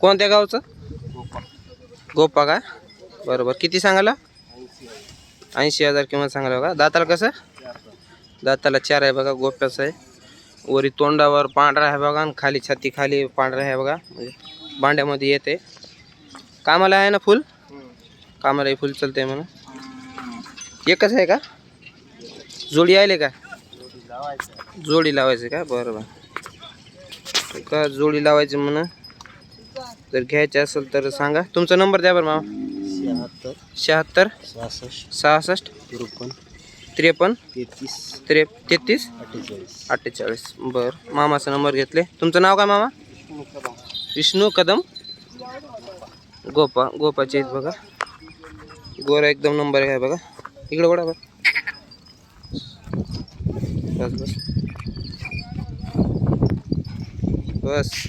कोणत्या गावचं? गोपा का? बरोबर. किती सांगायला? ऐंशी हजार किंमत सांगायला बघा. दाताला कसं? दाताला चार आहे बघा. गोप्याचं आहे. वरी तोंडावर पांढरा आहे बघा. आणि खाली छाती खाली पांढरा आहे बघा. म्हणजे भांड्यामध्ये येते. कामाला आहे ना फुल? कामाला फुल चालते म्हणून. एकच आहे का? जोडी आले का? जोडी लावायची का? बरं बरं का जोडी लावायची म्हणून? जर घ्यायचे असेल तर सांगा. तुमचा नंबर द्या बरं मामा. शहात्तर. शहात्तर. सहासष्ट. सहासष्ट. त्रेपन्न. त्रेपन्न. तेहतीस. त्रे तेहतीस? अठ्ठेचाळीस. अठ्ठेचाळीस. बरं. मामाचा नंबर घेतले. तुमचं नाव काय मामा? विष्णू कदम. गोपा. गोपाचे आहेत बघा. गोरा एकदम नंबर आहे बघा. इकडे बघा बरं. बस बस. बस.